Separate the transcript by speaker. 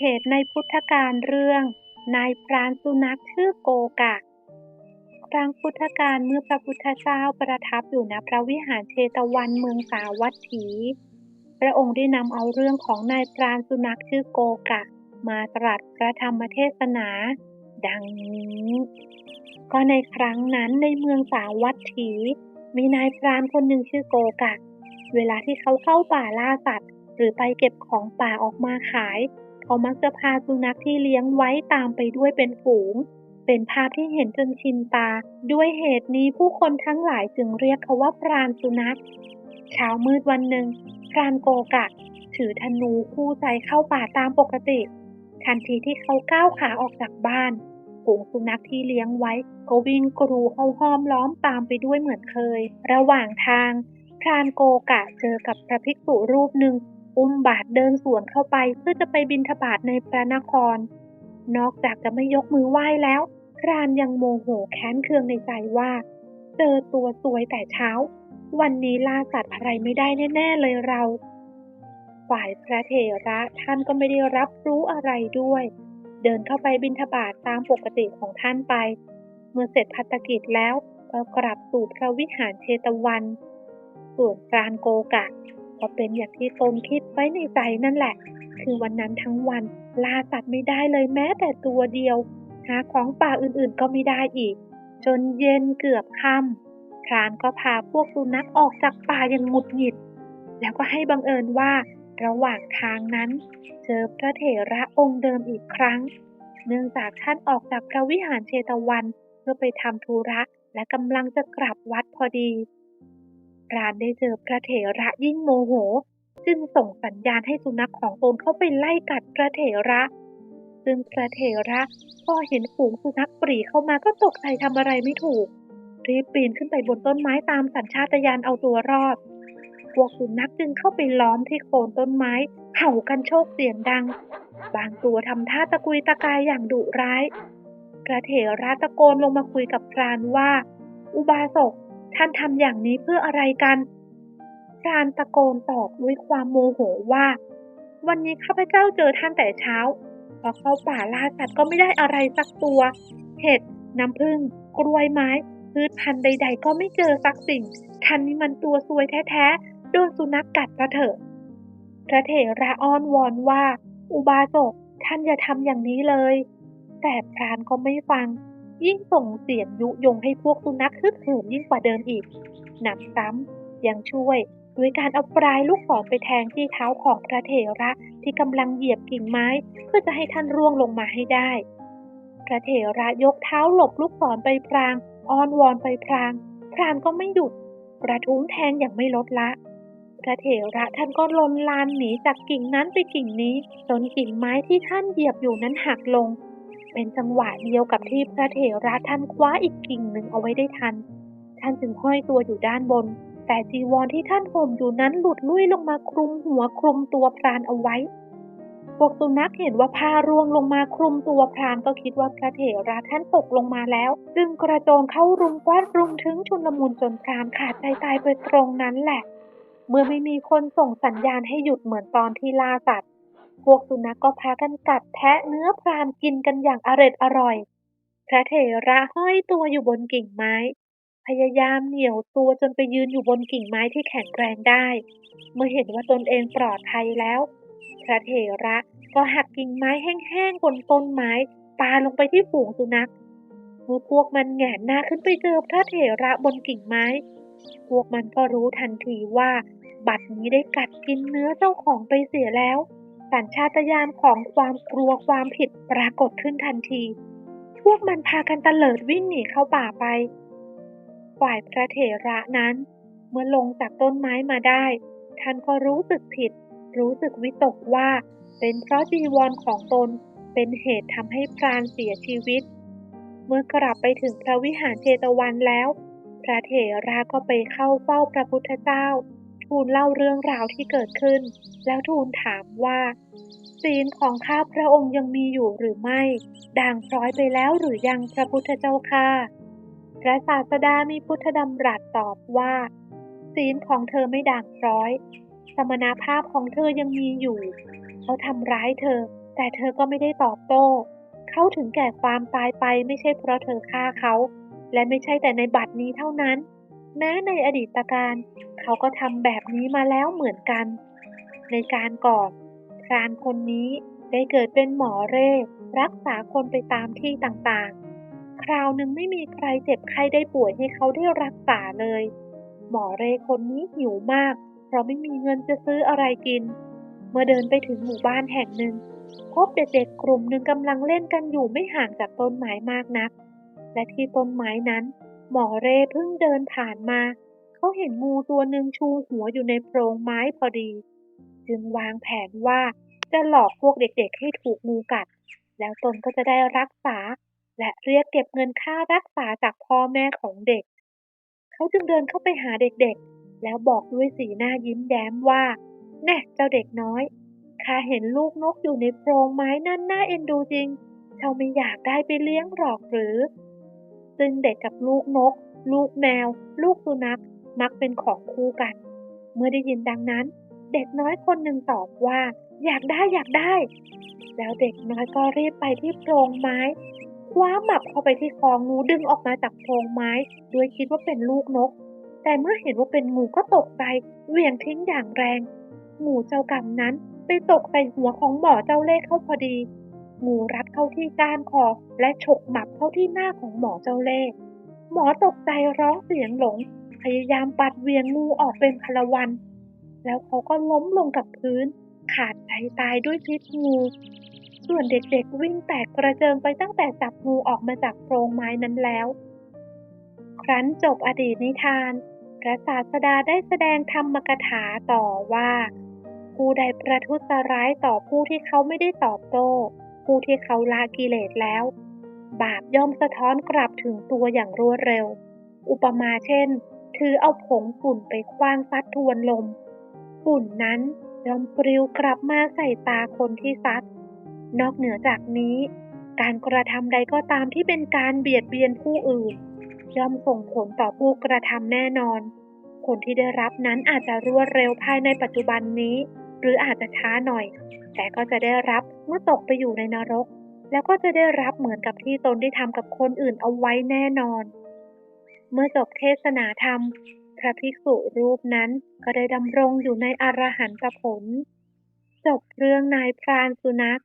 Speaker 1: เหตุในพุทธการเรื่อง นายพรานสุนัขชื่อโกกะครั้งพุทธกาลเมื่อพระพุทธเจ้าประทับอยู่ณพระวิหารเชตวันเมืองสาวัตถี พระองค์ได้นำเอาเรื่องของนายพรานสุนัขชื่อโกกะ มาตรัสพระธรรมเทศนา ดังนี้ ก็ในครั้งนั้นในเมืองสาวัตถี มีนายพรานคนหนึ่งชื่อโกกะ เวลาที่เขาเข้าป่าล่าสัตว์ หรือไปเก็บของป่าออกมาขาย เขามักจะพาสุนัขที่เลี้ยงไว้ตามไปด้วยเป็นฝูง เป็นภาพที่เห็นจนชินตา ด้วยเหตุนี้ผู้คนทั้งหลายจึงเรียกเขาว่าพรานสุนัข เช้ามืดวันหนึ่งพรานโกกะ ถือธนูคู่ใจเข้าป่าตามปกติ ทันทีที่เขาก้าวขาออกจากบ้านฝูงสุนัขที่เลี้ยงไว้ ก็วิ่งกรูเข้าห้อมล้อมตามไปด้วยเหมือนเคย ระหว่างทางพรานโกกะเจอกับพระภิกษุรูปหนึ่ง อุ้มบาทเดินสวนเข้าไปเพื่อจะไปบินทบาทในพระนคร นอกจากจะไม่ยกมือไหว้แล้ว พรานยังโมโหแค้นเคืองในใจว่า เจอตัวสวยแต่เช้า วันนี้ล่าสัตว์อะไรไม่ได้แน่ๆเลยเรา ฝ่ายพระเถระท่านก็ไม่ได้รับรู้อะไรด้วย เดินเข้าไปบิณฑบาตตามปกติของท่านไป เมื่อเสร็จพัฒกิจแล้วก็กลับสู่พระวิหารเชตวัน ส่วนพรานโกกะ ก็เป็นอย่างที่ตนคิดไว้ในใจนั่นแหละ คือวันนั้นทั้งวันล่าสัตว์ไม่ได้เลยแม้แต่ตัวเดียว หาของป่าอื่นๆก็ไม่ได้อีก จนเย็นเกือบค่ำพรานก็พาพวกสุนัขออกจากป่าอย่างหงุดหงิด แล้วก็ให้บังเอิญว่าระหว่างทางนั้น เจอพระเถระองค์เดิมอีกครั้ง เนื่องจากท่านออกจากพระวิหารเชตวันเพื่อไปทำธุระและกำลังจะกลับวัดพอดี พรานได้เจอพระเถระยิ่งโมโห จึงส่งสัญญาณให้สุนัขของตนเข้าไปไล่กัดพระเถระ ซึ่งพระเถระพอเห็นฝูงสุนัขปรีเข้ามาก็ตกใจทำอะไรไม่ถูก รีบปีนขึ้นไปบนต้นไม้ตามสัญชาตญาณเอาตัวรอด พวกสุนัขจึงเข้าไปล้อมที่โคนต้นไม้เห่ากันโชคเสียงดัง บางตัวทำท่าตะกุยตะกายอย่างดุร้าย พระเถระตะโกนลงมาคุยกับพรานว่า อุบาสก ท่านทำอย่างนี้เพื่ออะไรกันพรานตะโกนตอบด้วยความโมโหว่า วันนี้ข้าพเจ้าเจอท่านแต่เช้าพอเข้าป่าล่าสัตว์ก็ไม่ได้อะไรสักตัว เห็ด น้ำผึ้ง กล้วยไม้ พืชพันธุ์ใด ๆ ก็ไม่เจอสักสิ่ง ท่านนี่มันตัวซวยแท้ๆ โดนสุนัขกกัดพระเถอะ พระเถระอ้อนวอนว่า อุบาสกท่านอย่าทำอย่างนี้เลย แต่พรานก็ไม่ฟัง ยิ่งส่งเสียงยุยงให้พวกสุนัขฮึกเหิมยิ่งกว่าเดิมอีก หนำซ้ำยังช่วยด้วยการเอาปลายลูกศรไปแทงที่เท้าของพระเถระที่กำลังเหยียบกิ่งไม้ เพื่อจะให้ท่านร่วงลงมาให้ได้ พระเถระยกเท้าหลบลูกศรไปพรางอ้อนวอนไปพรางพรานก็ไม่หยุดกระทุ้งแทงอย่างไม่ลดละ พระเถระท่านก็ลนลานหนีจากกิ่งนั้นไปกิ่งนี้ จนกิ่งไม้ที่ท่านเหยียบอยู่นั้นหักลง เป็นจังหวะเดียวกับที่พระเถระท่านคว้าอีกกิ่งหนึ่งเอาไว้ได้ทัน ท่านจึงห้อยตัวอยู่ด้านบน แต่จีวรที่ท่านห่มอยู่นั้นหลุดลุ่ยลงมาคลุมหัวคลุมตัวพรานเอาไว้ พวกสุนัขเห็นว่าผ้าร่วงลงมาคลุมตัวพรานก็คิดว่าพระเถระท่านตกลงมาแล้ว จึงกระโจนเข้ารุมกวาดรุมถึงชุนลมุนจนพรานขาดใจตายไปตรงนั้นแหละ เมื่อไม่มีคนส่งสัญญาณให้หยุดเหมือนตอนที่ล่าสัตว์ พวกสุนัขก็พากันกัดแทะเนื้อพรานกินกันอย่างอร็ดอร่อย พระเถระห้อยตัวอยู่บนกิ่งไม้ พยายามเหนี่ยวตัวจนไปยืนอยู่บนกิ่งไม้ที่แข็งแรงได้ เมื่อเห็นว่าตนเองปลอดภัยแล้ว พระเถระก็หักกิ่งไม้แห้งๆบนต้นไม้ปาลงไปที่ฝูงสุนัขเมื่อพวกมันแหงนหน้าขึ้นไปเจอพระเถระบนกิ่งไม้ พวกมันก็รู้ทันทีว่า บัดนี้ได้กัดกินเนื้อเจ้าของไปเสียแล้ว สัญชาตญาณของความกลัวความผิดปรากฏขึ้นทันที พวกมันพากันตะเลิดวิ่งหนีเข้าป่าไป ฝ่ายพระเถระนั้น เมื่อลงจากต้นไม้มาได้ ท่านก็รู้สึกผิด รู้สึกวิตกว่า เป็นเพราะจีวรของตนเป็นเหตุทำให้พรานเสียชีวิต เมื่อกลับไปถึงพระวิหารเจตวันแล้ว พระเถระก็ไปเข้าเฝ้าพระพุทธเจ้า ทูลเล่าเรื่องราวที่เกิดขึ้น แล้วทูลถามว่าศีลของข้าพระองค์ยังมีอยู่หรือไม่ ด่างพร้อยไปแล้วหรือยังพระพุทธเจ้าค่ะ พระศาสดามีพุทธดำรัสตอบว่า ศีลของเธอไม่ด่างพร้อย สมณภาพของเธอยังมีอยู่ เขาทำร้ายเธอ แต่เธอก็ไม่ได้ตอบโต้ เขาถึงแก่ความตายไปไม่ใช่เพราะเธอฆ่าเขา และไม่ใช่แต่ในบัดนี้เท่านั้น แม้ในอดีตการเขาก็ทำแบบนี้มาแล้วเหมือนกัน ในการก่อนพรานคนนี้ได้เกิดเป็นหมอเร่รักษาคนไปตามที่ต่างๆ คราวหนึ่งไม่มีใครเจ็บใครได้ป่วยให้เขาได้รักษาเลย หมอเร่คนนี้หิวมาก เพราะไม่มีเงินจะซื้ออะไรกิน เมื่อเดินไปถึงหมู่บ้านแห่งหนึ่ง พบเด็กๆกลุ่มหนึ่งกำลังเล่นกันอยู่ไม่ห่างจากต้นไม้มากนัก และที่ต้นไม้นั้น หมอเร่เพิ่งเดินผ่านมา เขาเห็นงูตัวหนึ่งชูหัวอยู่ในโพรงไม้พอดี จึงวางแผนว่าจะหลอกพวกเด็กๆให้ถูกงูกัด แล้วตนก็จะได้รักษา และเรียกเก็บเงินค่ารักษาจากพ่อแม่ของเด็ก เขาจึงเดินเข้าไปหาเด็กๆ แล้วบอกด้วยสีหน้ายิ้มแย้มว่า แน่เจ้าเด็กน้อยข้าเห็นลูกนกอยู่ในโพรงไม้นั่นน่าเอ็นดูจริง เจ้าไม่อยากได้ไปเลี้ยงหรอกหรือ ซึ่งเด็กกับลูกนก ลูกแมว ลูกสุนัข มักเป็นของคู่กัน เมื่อได้ยินดังนั้น เด็กน้อยคนหนึ่งตอบว่า อยากได้อยากได้ แล้วเด็กน้อยก็รีบไปที่โพรงไม้คว้าหมับเข้าไปที่คองูดึงออกมาจากโพรงไม้โดยคิดว่าเป็นลูกนก แต่เมื่อเห็นว่าเป็นงูก็ตกใจเหวี่ยงทิ้งอย่างแรง งูเจ้ากรรมนั้นไปตกใส่หัวของหมอเจ้าเล่ห์เข้าพอดี งูรัดเข้าที่ก้านคอและฉกหมับเข้าที่หน้าของหมอเจ้าเล่ห์หมอตกใจร้องเสียงหลง พยายามปัดเวียงงูออกเป็นพลวัน แล้วเขาก็ล้มลงกับพื้น ขาดใจตายด้วยพิษงู ส่วนเด็กๆวิ่งแตกกระเจิงไปตั้งแต่จับงูออกมาจากโพรงไม้นั้นแล้ว ครั้นจบอดีตนิทานพระศาสดาได้แสดงธรรมกถาต่อว่า ผู้ใดประทุษร้ายต่อผู้ที่เขาไม่ได้ตอบโต้ ผู้ที่เขาละกิเลสแล้ว บาปย่อมสะท้อนกลับถึงตัวอย่างรวดเร็ว อุปมาเช่น ถือเอาผงฝุ่นไปคว้างซัดทวนลม ฝุ่นนั้นย่อมปลิวกลับมาใส่ตาคนที่ซัด นอกเหนือจากนี้ การกระทำใดก็ตามที่เป็นการเบียดเบียนผู้อื่น ย่อมส่งผลต่อผู้กระทำแน่นอน ผลที่ได้รับนั้นอาจจะรวดเร็วภายในปัจจุบันนี้ หรืออาจจะช้าหน่อย แต่ก็จะได้รับเมื่อตกไปอยู่ในนรก แล้วก็จะได้รับเหมือนกับที่ตนได้ทำกับคนอื่นเอาไว้แน่นอน เมื่อจบเทศนาธรรม พระภิกษุรูปนั้นก็ได้ดำรงอยู่ในอรหันตผล จบเรื่องนายพรานสุนัข